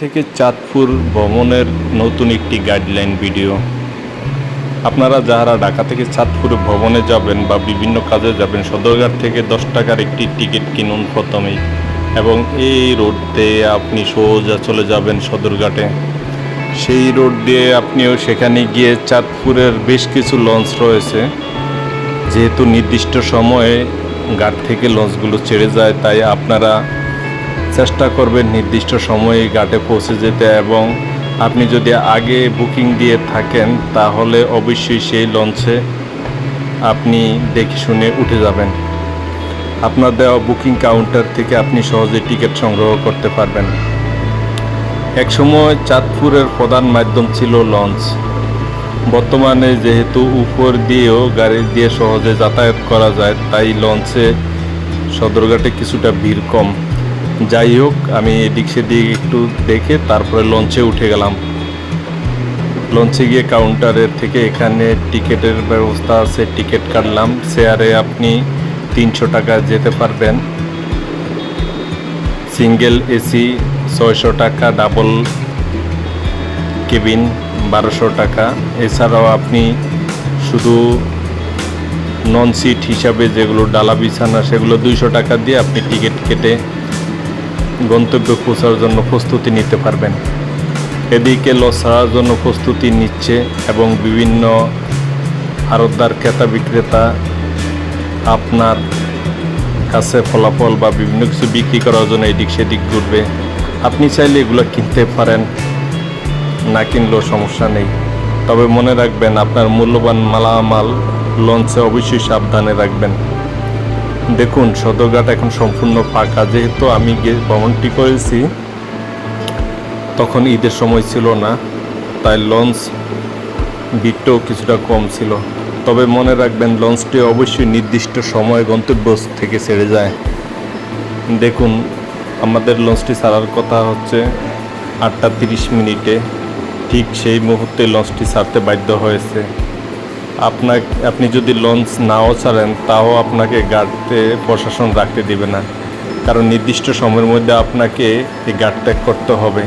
থেকে চাঁদপুর ভ্রমণের নতুন একটি গাইডলাইন ভিডিও আপনারা যারা ঢাকা থেকে চাঁদপুর ভ্রমণে যাবেন বা বিভিন্ন কাজে যাবেন, সদরঘাট থেকে দশ টাকার একটি টিকিট কিনুন প্রথমেই এবং এই রোড দিয়ে আপনি সোজা চলে যাবেন সদরঘাটে। সেই রোড দিয়ে আপনিও সেখানে গিয়ে চাঁদপুরের বেশ কিছু লঞ্চ রয়েছে। যেহেতু নির্দিষ্ট সময়ে ঘাট থেকে লঞ্চগুলো ছেড়ে যায়, তাই আপনারা চেষ্টা করবেন নির্দিষ্ট সময়ে ঘাটে পৌঁছে যেতে এবং আপনি যদি আগে বুকিং দিয়ে থাকেন তাহলে অবশ্যই সেই লঞ্চে আপনি দেখে শুনে উঠে যাবেন। আপনার দেওয়া বুকিং কাউন্টার থেকে আপনি সহজে টিকিট সংগ্রহ করতে পারবেন। একসময় চাঁদপুরের প্রধান মাধ্যম ছিল লঞ্চ। বর্তমানে যেহেতু উপর দিয়েও গাড়ি দিয়ে সহজে যাতায়াত করা যায়, তাই লঞ্চে সদরঘাটে কিছুটা ভিড় কম। যাই হোক, আমি এদিক সেদিক একটু দেখে তারপরে লঞ্চে উঠে গেলাম। লঞ্চে গিয়ে কাউন্টারের থেকে এখানে টিকিটের ব্যবস্থা আছে, টিকিট কাটলাম। শেয়ারে আপনি তিনশো টাকা যেতে পারবেন। সিঙ্গেল এসি ছয়শো টাকা ডাবল কেবিন বারোশো টাকা। এছাড়াও আপনি শুধু নন সিট হিসাবে যেগুলো ডালা বিছানা, সেগুলো দুইশো টাকা দিয়ে আপনি টিকিট কেটে গন্তব্যে পৌঁছার জন্য প্রস্তুতি নিতে পারবেন। এদিকে লস ছাড়ার জন্য প্রস্তুতি নিচ্ছে এবং বিভিন্ন আরতদার ক্রেতা বিক্রেতা আপনার কাছে ফলাফল বা বিভিন্ন কিছু বিক্রি করার জন্য এদিক সেদিক ঘুরবে। আপনি চাইলে এগুলো কিনতে পারেন, না কিনলেও সমস্যা নেই। তবে মনে রাখবেন, আপনার মূল্যবান মালামাল লঞ্চে অবশ্যই সাবধানে রাখবেন। দেখুন, সদরঘাট এখন সম্পূর্ণ ফাঁকা। যেহেতু আমি ভ্রমণটি করেছি, তখন ঈদের সময় ছিল না, তাই লঞ্চ ভিড়টাও কিছুটা কম ছিল। তবে মনে রাখবেন, লঞ্চটি অবশ্যই নির্দিষ্ট সময় গন্তব্য থেকে ছেড়ে যায়। দেখুন, আমাদের লঞ্চটি ছাড়ার কথা হচ্ছে আটটা তিরিশ মিনিটে। ঠিক সেই মুহূর্তে লঞ্চটি ছাড়তে বাধ্য হয়েছে। আপনার আপনি যদি লঞ্চ নাও ছাড়েন, তাও আপনাকে গাড়তে প্রশাসন রাখতে দিবে না। কারণ নির্দিষ্ট সময়ের মধ্যে আপনাকে এই গার্ড ত্যাগ করতে হবে।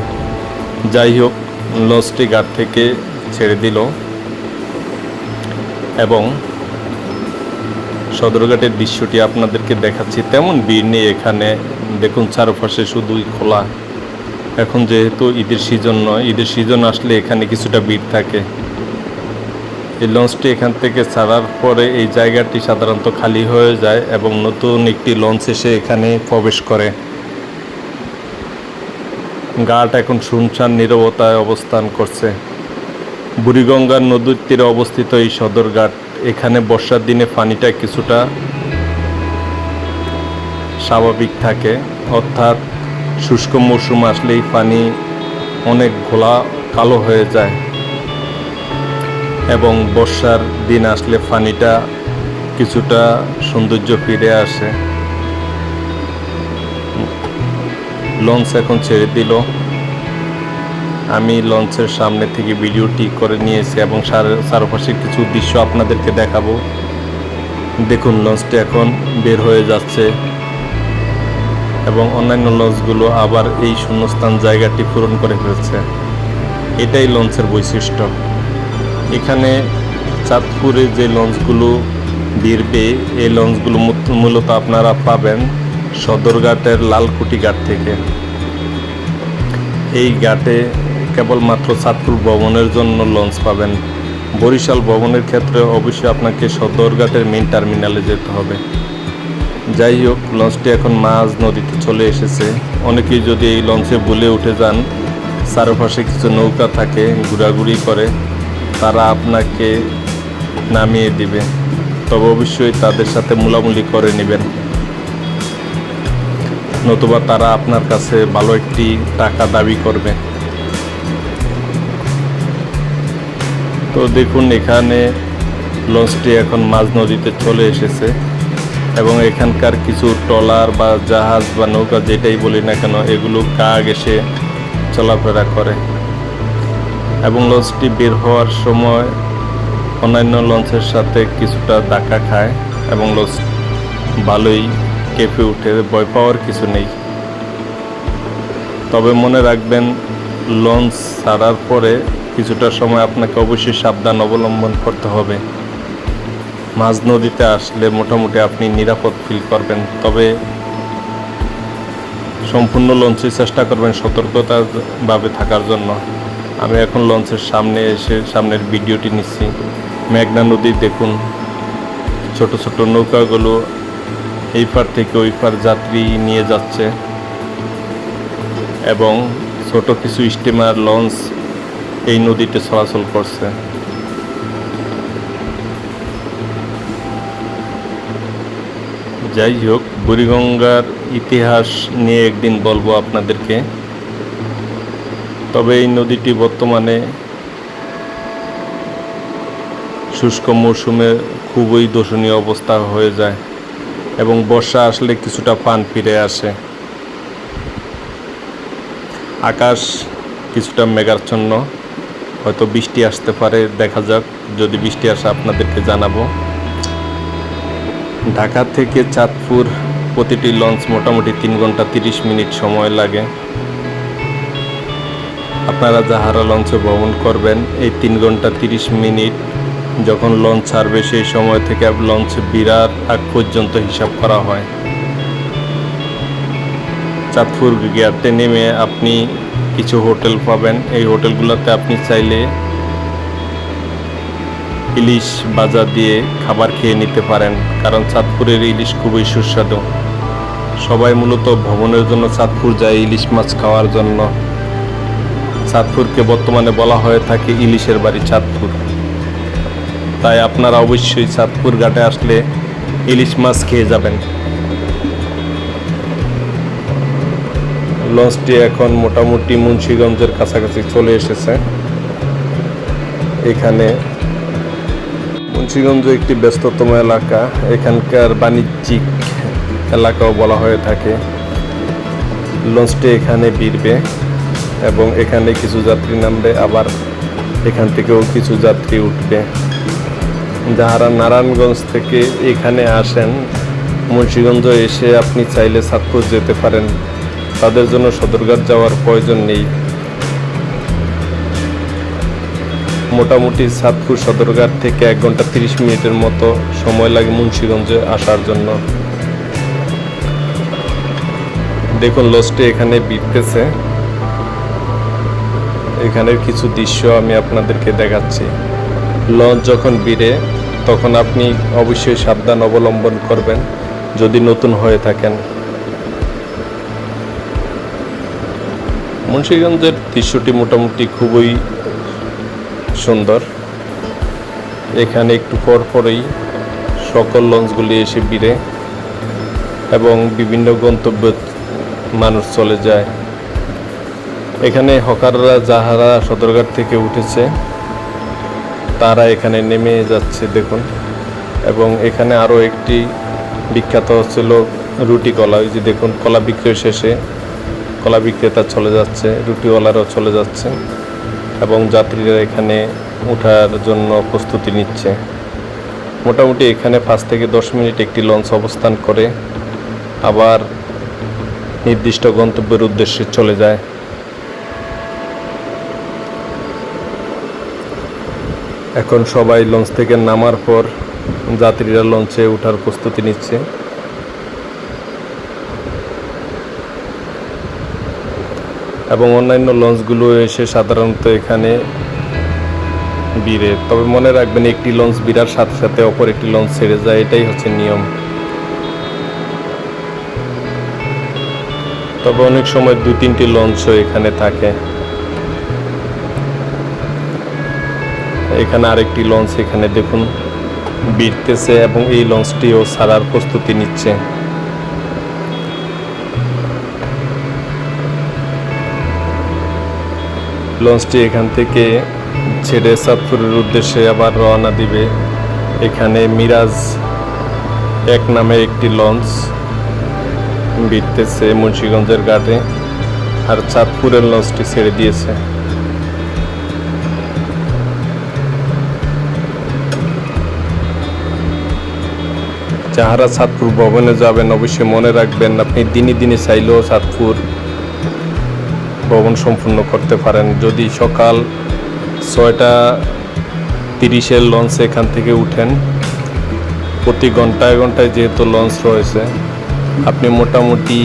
যাই হোক লঞ্চটি গার্ড থেকে ছেড়ে দিল। এবং সদরঘাটের দৃশ্যটি আপনাদেরকে দেখাচ্ছি। তেমন ভিড় নেই এখানে। দেখুন, চারপাশে শুধুই খোলা। এখন যেহেতু ঈদের সিজন নয়, ঈদের সিজন আসলে এখানে কিছুটা ভিড় থাকে। এই লঞ্চটি এখান থেকে ছাড়ার পরে এই জায়গাটি সাধারণত খালি হয়ে যায় এবং নতুন একটি লঞ্চ এসে এখানে প্রবেশ করে। ঘাট এখন শুনশান নীরবতায় অবস্থান করছে। বুড়িগঙ্গার নদীর তীরে অবস্থিত এই সদরঘাট এখানে বর্ষার দিনে পানিটা কিছুটা স্বাভাবিক থাকে। অর্থাৎ শুষ্ক মৌসুম আসলেই পানি অনেক ঘোলা কালো হয়ে যায়। এবং বর্ষার দিন আসলে পানিটা কিছুটা সৌন্দর্য ফিরে আসে। লঞ্চ এখন ছেড়ে দিল। আমি লঞ্চের সামনে থেকে ভিডিওটি করে নিয়েছি এবং সার- চারপাশে কিছু দৃশ্য আপনাদেরকে দেখাবো। দেখুন, লঞ্চটি এখন বের হয়ে যাচ্ছে এবং অন্যান্য লঞ্চগুলো আবার এই শূন্যস্থান জায়গাটি পূরণ করে ফেলছে। এটাই লঞ্চের বৈশিষ্ট্য। এখানে চাঁদপুরে যে লঞ্চগুলো ভিড়বে এই লঞ্চগুলো মূলত আপনারা পাবেন সদরঘাটের লালকুটি ঘাট থেকে। এই ঘাটে কেবলমাত্র চাঁদপুর ভবনের জন্য লঞ্চ পাবেন। বরিশাল ভবনের ক্ষেত্রে অবশ্যই আপনাকে সদরঘাটের মেন টার্মিনালে যেতে হবে। যাই হোক লঞ্চটি এখন মাঝ নদীতে চলে এসেছে। অনেকেই যদি এই লঞ্চে বলে উঠে যান, চারপাশে কিছু নৌকা থাকে, ঘোরাঘুরি করে তারা আপনাকে নামিয়ে দিবে। তবে অবশ্যই তাদের সাথে মুলামুলি করে নেবেন। নতুবা তারা আপনার কাছে ভালো একটি টাকা দাবি করবে। তো দেখুন, এখানে লঞ্চটি এখন মাঝ নদীতে চলে এসেছে এবং এখানকার কিছু ট্রলার বা জাহাজ বা নৌকা যেটাই বলি না কেন, এগুলো কাগ এসে চলাফেরা করে। এবং লঞ্চটি বের হওয়ার সময় অন্যান্য লঞ্চের সাথে কিছুটা ধাক্কা খায় এবং লঞ্চ ভালোই কেঁপে উঠে ভয় পাওয়ার কিছু নেই। তবে মনে রাখবেন, লঞ্চ ছাড়ার পরে কিছুটা সময় আপনাকে অবশ্যই সাবধান অবলম্বন করতে হবে। মাঝ নদীতে আসলে মোটামুটি আপনি নিরাপদ ফিল করবেন, তবে সম্পূর্ণ লঞ্চে চেষ্টা করবেন সতর্কতাভাবে থাকার জন্য। আমি এখন লঞ্চের সামনে এসে সামনের ভিডিওটি নিচ্ছি। মেঘনা নদী দেখুন। ছোট ছোট নৌকাগুলো এই পার থেকে ওই পার যাত্রী নিয়ে যাচ্ছে। এবং ছোট কিছু স্টিমার লঞ্চ এই নদীতে চলাচল করছে। যাই হোক, বুড়িগঙ্গার ইতিহাস নিয়ে একদিন বলব আপনাদেরকে। তবে এই নদীটি বর্তমানে শুষ্ক মৌসুমে খুবই দোষণীয় অবস্থা হয়ে যায় এবং বর্ষা আসলে কিছুটা পান ফিরে আসে। আকাশ কিছুটা মেঘাচ্ছন্ন, হয়তো বৃষ্টি আসতে পারে, দেখা যাক, যদি বৃষ্টি আসে আপনাদেরকে জানাব। ঢাকা থেকে চাঁদপুর প্রতিটি লঞ্চ মোটামুটি তিন ঘণ্টা তিরিশ মিনিট সময় লাগে। আপনারা যাহারা লঞ্চে ভ্রমণ করবেন, এই তিন ঘণ্টা তিরিশ মিনিট যখন লঞ্চ ছাড়বে, সেই সময় থেকে লঞ্চ বিরাট আগ পর্যন্ত হিসাব করা হয়। চাঁদপুর গিয়ারতে নেমে আপনি কিছু হোটেল পাবেন। এই হোটেলগুলোতে আপনি চাইলে ইলিশ বাজার দিয়ে খাবার খেয়ে নিতে পারেন, কারণ চাঁদপুরের ইলিশ খুবই সুস্বাদু। সবাই মূলত ভ্রমণের জন্য চাঁদপুর যায় ইলিশ মাছ খাওয়ার জন্য। চাঁদপুরকে বর্তমানে বলা হয়ে থাকে ইলিশের বাড়ি চাঁদপুর। তাই আপনারা অবশ্যই চাঁদপুর ঘাটে আসলে ইলিশ মাছ খেয়ে যাবেন। লঞ্চটি এখন মোটামুটি মুন্সীগঞ্জের কাছাকাছি চলে এসেছে। এখানে মুন্সীগঞ্জ একটি ব্যস্ততম এলাকা। এখানকার বাণিজ্যিক এলাকাও বলা হয়ে থাকে। লঞ্চটি এখানে বিড়বে এবং এখানে কিছু যাত্রী নামবে, আবার এখান থেকেও কিছু যাত্রী উঠবে। যাহারা নারায়ণগঞ্জ থেকে এখানে আসেন, মুন্সীগঞ্জ এসে আপনি চাইলে সাতপুর যেতে পারেন। তাদের জন্য সদরঘাট যাওয়ার প্রয়োজন নেই। মোটামুটি সাতপুর সদরঘাট থেকে এক ঘণ্টা তিরিশ মিনিটের মতো সময় লাগে মুন্সীগঞ্জে আসার জন্য। দেখুন লঞ্চটি এখানে বিটতেছে এখানের কিছু দৃশ্য আমি আপনাদেরকে দেখাচ্ছি। লঞ্চ যখন বিড়ে তখন আপনি অবশ্যই সাবধান অবলম্বন করবেন যদি নতুন হয়ে থাকেন। মুন্সীগঞ্জের দৃশ্যটি মোটামুটি খুবই সুন্দর। এখানে একটু পর পরেই সকল লঞ্চগুলি এসে বিড়ে এবং বিভিন্ন গন্তব্য মানুষ চলে যায়। এখানে হকাররা যাহারা সদরঘাট থেকে উঠেছে, তারা এখানে নেমে যাচ্ছে দেখুন। এবং এখানে আরও একটি বিখ্যাত হচ্ছিল রুটি কলা, ওই যে দেখুন কলা বিক্রয় শেষে কলা বিক্রেতা চলে যাচ্ছে, রুটিওয়ালারাও চলে যাচ্ছে এবং যাত্রীরা এখানে ওঠার জন্য প্রস্তুতি নিচ্ছে। মোটামুটি এখানে পাঁচ থেকে দশ মিনিট একটি লঞ্চ অবস্থান করে আবার নির্দিষ্ট গন্তব্যের উদ্দেশ্যে চলে যায়। এখন সবাই লঞ্চ থেকে নামার পর যাত্রীরা লঞ্চে ওঠার প্রস্তুতি নিচ্ছে। এবং অন্যান্য লঞ্চগুলো এসে সাধারণত এখানে বিড়ে তবে মনে রাখবেন, একটি লঞ্চ বিরার সাথে সাথে অপর একটি লঞ্চ ছেড়ে যায়, এটাই হচ্ছে নিয়ম। তবে অনেক সময় দু তিনটি লঞ্চও এখানে থাকে। এখানে আরেকটি লঞ্চ এখানে দেখুন বিড়তেছে এবং এই লঞ্চটিও ছাড়ার প্রস্তুতি নিচ্ছে। লঞ্চটি এখান থেকে ছেড়ে সাতপুরের উদ্দেশ্যে আবার রওনা দিবে। এখানে মিরাজ এক নামে একটি লঞ্চ বিটতেছে মুন্সীগঞ্জের ঘাটে, আর চাঁদপুরের লঞ্চটি ছেড়ে দিয়েছে। যাহারা চাঁদপুর ভবনে যাবেন, অবশ্যই মনে রাখবেন, আপনি দিনে দিনে চাইলেও সাতপুর ভ্রমণ সম্পূর্ণ করতে পারেন। যদি সকাল ছয়টা তিরিশের লঞ্চ এখান থেকে উঠেন, প্রতি ঘন্টায় ঘন্টায় যেহেতু লঞ্চ রয়েছে, আপনি মোটামুটি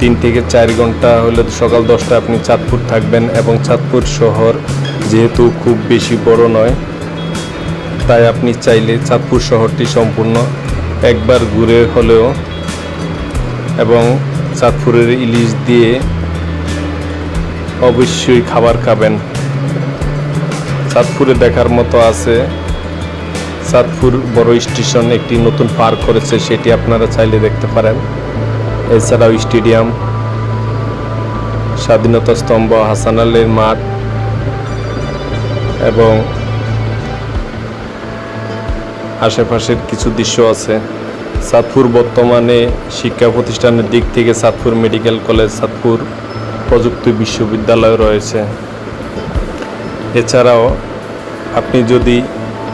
তিন থেকে চার ঘণ্টা হলে সকাল দশটায় আপনি চাঁদপুর থাকবেন এবং চাঁদপুর শহর যেহেতু খুব বেশি বড় নয়, তাই আপনি চাইলে চাঁদপুর শহরটি সম্পূর্ণ একবার ঘুরে হলেও এবং চাঁদপুরের ইলিশ দিয়ে অবশ্যই খাবার খাবেন। চাঁদপুরে দেখার মতো আছে। চাঁদপুর বড় স্টেশন, একটি নতুন পার্ক করেছে, সেটি আপনারা চাইলে দেখতে পারেন। এছাড়াও স্টেডিয়াম, স্বাধীনতা স্তম্ভ, হাসান আলীর মাঠ এবং আশেপাশের কিছু দৃশ্য আছে। চাঁদপুর বর্তমানে শিক্ষা প্রতিষ্ঠানের দিক থেকে চাঁদপুর মেডিকেল কলেজ চাঁদপুর প্রযুক্তি বিশ্ববিদ্যালয় রয়েছে। এছাড়াও আপনি যদি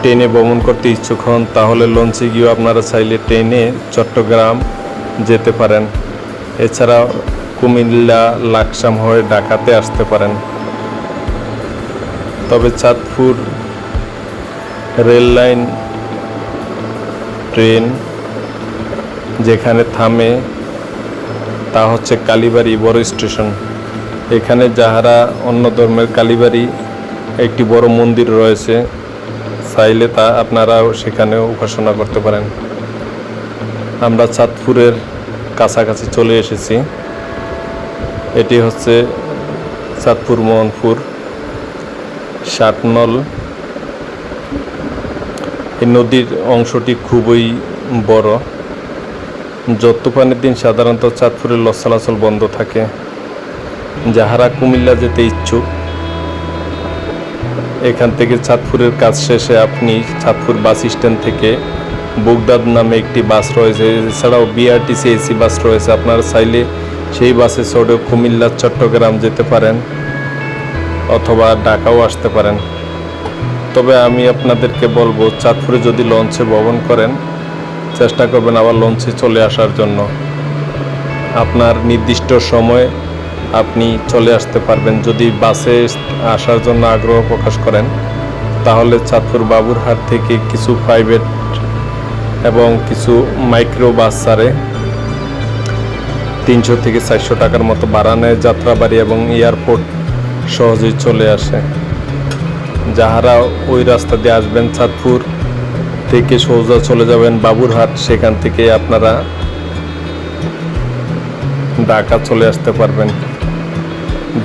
ট্রেনে ভ্রমণ করতে ইচ্ছুক হন, তাহলে লঞ্চে গিয়েও আপনারা চাইলে ট্রেনে চট্টগ্রাম যেতে পারেন। এছাড়াও কুমিল্লা, লাকসাম হয়ে ঢাকাতে আসতে পারেন। তবে চাঁদপুর রেল লাইন যেখানে থামে, তা হচ্ছে কালীবাড়ি বড় স্টেশন। এখানে যাহারা অন্য ধর্মের কালীবাড়ি একটি বড় মন্দির রয়েছে, চাইলে তা আপনারাও সেখানেও উপাসনা করতে পারেন। আমরা চাঁদপুরের কাছাকাছি চলে এসেছি। এটি হচ্ছে চাঁদপুর মোহনপুর, ষাটনল এই নদীর অংশটি খুবই বড়। যত দিন সাধারণত চাঁদপুরের লস চলাচল বন্ধ থাকে, যাহারা কুমিল্লা যেতে ইচ্ছুক, এখান থেকে চাঁদপুরের কাজ শেষে আপনি চাঁদপুর বাস স্ট্যান্ড থেকে বুগদাদ নামে একটি বাস রয়েছে। এছাড়াও বিআরটিসি এসি বাস রয়েছে। আপনারা চাইলে সেই বাসে চড়েও কুমিল্লা, চট্টগ্রাম যেতে পারেন, অথবা ঢাকাও আসতে পারেন। তবে আমি আপনাদেরকে বলব, চাঁদপুরে যদি লঞ্চে ভ্রমণ করেন, চেষ্টা করবেন আবার লঞ্চে চলে আসার জন্য। আপনার নির্দিষ্ট সময়ে আপনি চলে আসতে পারবেন। যদি বাসে আসার জন্য আগ্রহ প্রকাশ করেন, তাহলে চাঁদপুর বাবুরহাট থেকে কিছু প্রাইভেট এবং কিছু মাইক্রো বাস ছাড়ে তিনশো থেকে চারশো টাকার মতো ভাড়া নেয় যাত্রাবাড়ি এবং এয়ারপোর্ট সহজেই চলে আসে। যাহারা ওই রাস্তা দিয়ে আসবেন, চাঁদপুর থেকে সোজা চলে যাবেন বাবুরহাট, সেখান থেকে আপনারা ঢাকা চলে আসতে পারবেন।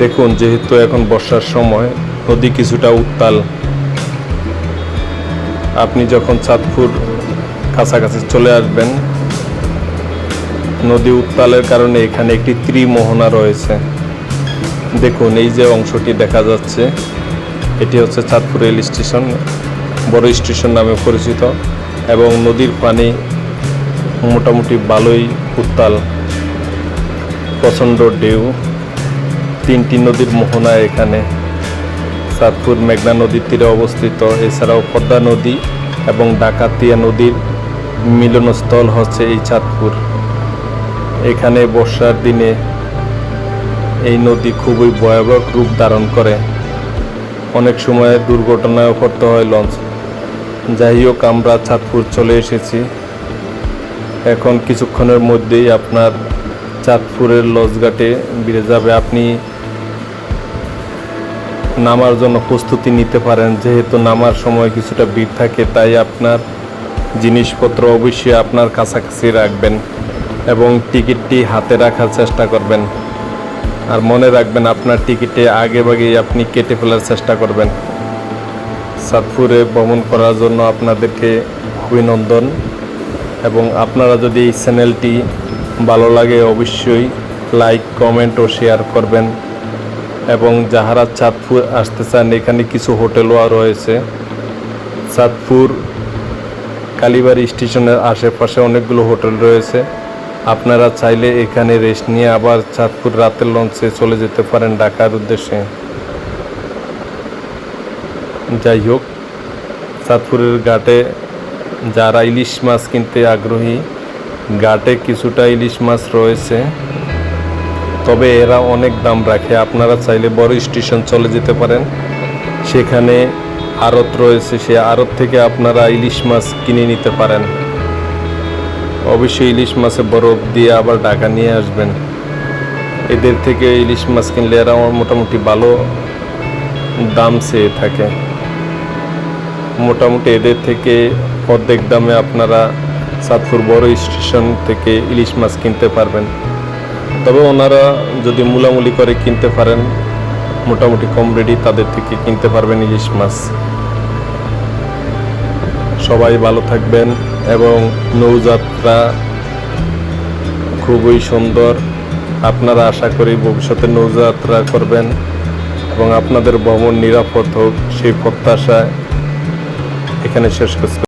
দেখুন, যেহেতু এখন বর্ষার সময়, নদী কিছুটা উত্তাল। আপনি যখন চাঁদপুর কাছাকাছি চলে আসবেন, নদী উত্তালের কারণে এখানে একটি ত্রিমোহনা রয়েছে। দেখুন, এই যে অংশটি দেখা যাচ্ছে। এটি হচ্ছে চাঁদপুর রেল স্টেশন, বড় স্টেশন নামে পরিচিত এবং নদীর পানি মোটামুটি ভালোই উত্তাল, প্রচণ্ড ঢেউ। তিনটি নদীর মোহনা এখানে। চাঁদপুর মেঘনা নদীর তীরে অবস্থিত। এছাড়াও পদ্মা নদী এবং ডাকাতিয়া নদীর মিলনস্থল হচ্ছে এই চাঁদপুর। এখানে বর্ষার দিনে এই নদী খুবই ভয়াবহ রূপ ধারণ করে। অনেক সময় দুর্ঘটনায়ও পড়তে হয় লঞ্চ। যাই হোক, আমরা চাঁদপুর চলে এসেছি। এখন কিছুক্ষণের মধ্যেই আপনার চাঁদপুরের লঞ্চঘাটে বেড়ে যাবে। আপনি নামার জন্য প্রস্তুতি নিতে পারেন। যেহেতু নামার সময় কিছুটা ভিড় থাকে, তাই আপনার জিনিসপত্র অবশ্যই আপনার কাছাকাছি রাখবেন এবং টিকিটটি হাতে রাখার চেষ্টা করবেন। আর মনে রাখবেন, আপনার টিকিটে আগে ভাগেই আপনি কেটে ফেলার চেষ্টা করবেন। সাতপুরে ভ্রমণ করার জন্য আপনাদেরকে অভিনন্দন এবং আপনারা যদি এই চ্যানেলটি ভালো লাগে, অবশ্যই লাইক, কমেন্ট ও শেয়ার করবেন। এবং যাহারা চাঁদপুর আসতে চান, এখানে কিছু হোটেলও রয়েছে। চাঁদপুর কালীবাড়ি স্টেশনের আশেপাশে অনেকগুলো হোটেল রয়েছে। আপনারা চাইলে এখানে রেস্ট নিয়ে আবার চাঁদপুর রাতের লঞ্চে চলে যেতে পারেন ঢাকার উদ্দেশ্যে। যাই হোক, চাঁদপুরের ঘাটে যারা ইলিশ মাছ কিনতে আগ্রহী, ঘাটে কিছুটা ইলিশ মাছ রয়েছে। তবে এরা অনেক দাম রাখে, আপনারা চাইলে বড় স্টেশন চলে যেতে পারেন। সেখানে আড়ত রয়েছে, সে আড়ত থেকে আপনারা ইলিশ মাছ কিনে নিতে পারেন। অবশ্যই ইলিশ মাছে বরফ দিয়ে আবার ঢাকা নিয়ে আসবেন। এদের থেকে ইলিশ মাছ কিনলে এরা আমার মোটামুটি ভালো দাম চেয়ে থাকে। মোটামুটি এদের থেকে অর্ধেক দামে আপনারা সাতপুর বড় স্টেশন থেকে ইলিশ মাছ কিনতে পারবেন। তবে ওনারা যদি মুলামুলি করে কিনতে পারেন, মোটামুটি কম রেডি তাদের থেকে কিনতে পারবেন ইলিশ মাছ। সবাই ভালো থাকবেন। এবং নৌযাত্রা খুবই সুন্দর। আপনারা আশা করি ভবিষ্যতে নৌযাত্রা করবেন এবং আপনাদের ভ্রমণ নিরাপদ হোক, সেই প্রত্যাশায় এখানে শেষ করছি।